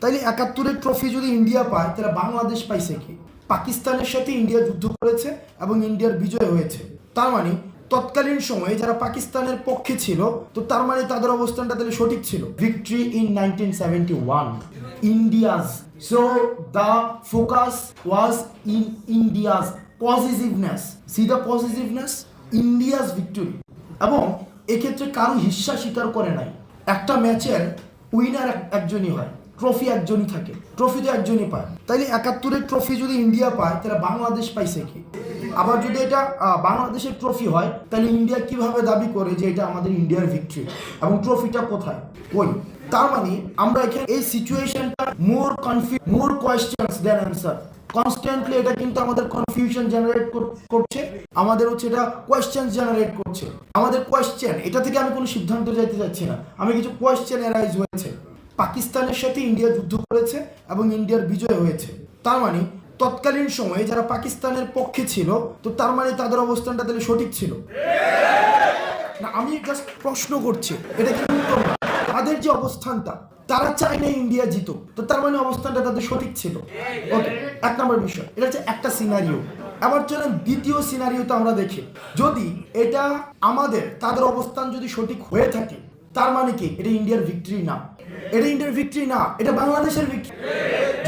তাইলে একাত্তরের ট্রফি যদি ইন্ডিয়া পায়, তাহলে বাংলাদেশ পাইছে কি? পাকিস্তানের সাথে ইন্ডিয়া যুদ্ধ করেছে এবং ইন্ডিয়ার বিজয় হয়েছে। তার মানে তৎকালীন সময়ে যারা পাকিস্তানের পক্ষে ছিল, তো তার মানে তাদের অবস্থানটা তাহলে সঠিক ছিল। Victory in nineteen seventy one India's so the focus was in India's positiveness see the positiveness India's victory এবং এক্ষেত্রে কারও হিস্সা স্বীকার করে নাই। একটা ম্যাচের উইনার একজনই হয়। ট্রফি একজনই থাকে, ট্রফি তো একজনই পায়। তাইলে একাত্তরের ট্রফি যদি ইন্ডিয়া পায়, তাহলে বাংলাদেশ পাইছে কি? আবার যদি এটা বাংলাদেশের ট্রফি হয়, তাহলে ইন্ডিয়া কীভাবে দাবি করে যে এটা আমাদের ইন্ডিয়ার ভিক্টরি এবং ট্রফিটা কোথায়? কই? তার মানে আমরা এখানে এই সিচুয়েশনটা more confuse more questions than answer constantly এটা কিন্তু আমাদের কনফিউশন জেনারেট করছে, আমাদের হচ্ছে এটা কোয়েশ্চেন জেনারেট করছে। আমাদের কোয়েশ্চেন এটা থেকে আমি কোনো সিদ্ধান্ত যাইতে চাচ্ছি না। আমি কিছু কোয়েশ্চেন এরাইজ হয়েছে। পাকিস্তানের সাথে ইন্ডিয়া যুদ্ধ করেছে এবং ইন্ডিয়ার বিজয় হয়েছে। তার মানে তৎকালীন সময়ে যারা পাকিস্তানের পক্ষে ছিল, তো তার মানে তাদের অবস্থানটা তাহলে সঠিক ছিল। না, আমি জাস্ট প্রশ্ন করছি, এটা উত্তর তাদের যে অবস্থানটা, তারা চায় না ইন্ডিয়া জিতো তো তার মানে অবস্থানটা তাদের সঠিক ছিল। ওকে এক নম্বর বিষয়, এটা হচ্ছে একটা সিনারিও আবার চলেন দ্বিতীয় সিনারিওতে আমরা দেখি। যদি এটা আমাদের, তাদের অবস্থান যদি সঠিক হয়ে থাকে তার মানে কি? এটা ইন্ডিয়ার ভিক্টরি না। এটা ইন্ডিয়ার ভিক্টরি না, এটা বাংলাদেশের ভিক্টরি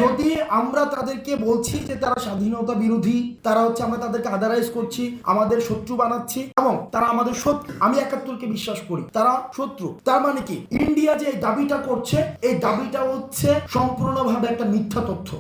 যদি আমরা তাদেরকে বলছি যে তারা স্বাধীনতা বিরোধী, তারা হচ্ছে আমরা তাদেরকে আদারাইজ করছি, আমাদের শত্রু বানাচ্ছি, এবং তারা আমাদের শত্রু, আমি একাত্তরকে বিশ্বাস করি, তারা শত্রু। তার মানে কি? ইন্ডিয়া যে দাবিটা করছে, এই দাবিটা হচ্ছে সম্পূর্ণভাবে একটা মিথ্যা তথ্য।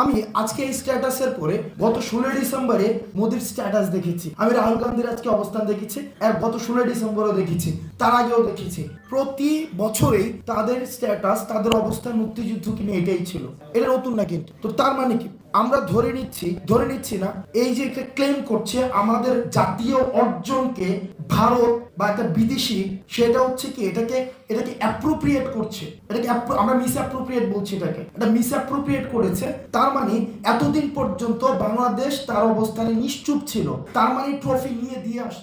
আমি আজকে এই স্ট্যাটাসের পরে গত ষোলোই ডিসেম্বরে মোদির স্ট্যাটাস দেখেছি। আমি রাহুল গান্ধীর আজকে অবস্থান দেখেছি, আর গত ষোলোই ডিসেম্বরও দেখেছি, তার আগেও দেখেছি। প্রতি বছরেই তাদের স্ট্যাটাস তাদের অবস্থান মুক্তিযুদ্ধ নিয়ে এটাই ছিল। এটা নতুন না কিন্তু। তো তার মানে কি? আমরা ধরে নিচ্ছি ধরে নিচ্ছি না, এই যে একটা ক্লেম করছে আমাদের জাতীয় অর্জনকে ভারত বা একটা বিদেশি, সেটা হচ্ছে কি? এটাকে এটাকে অ্যাপ্রোপ্রিয়েট করছে। এটাকে আমরা মিস অ্যাপ্রোপ্রিয়েট বলছি এটাকে। এটা মিস অ্যাপ্রোপ্রিয়েট করেছে। তার মানে এতদিন পর্যন্ত বাংলাদেশ তার অবস্থানে নিশ্চুপ ছিল। তার মানে ট্রফি নিয়ে দিয়ে আস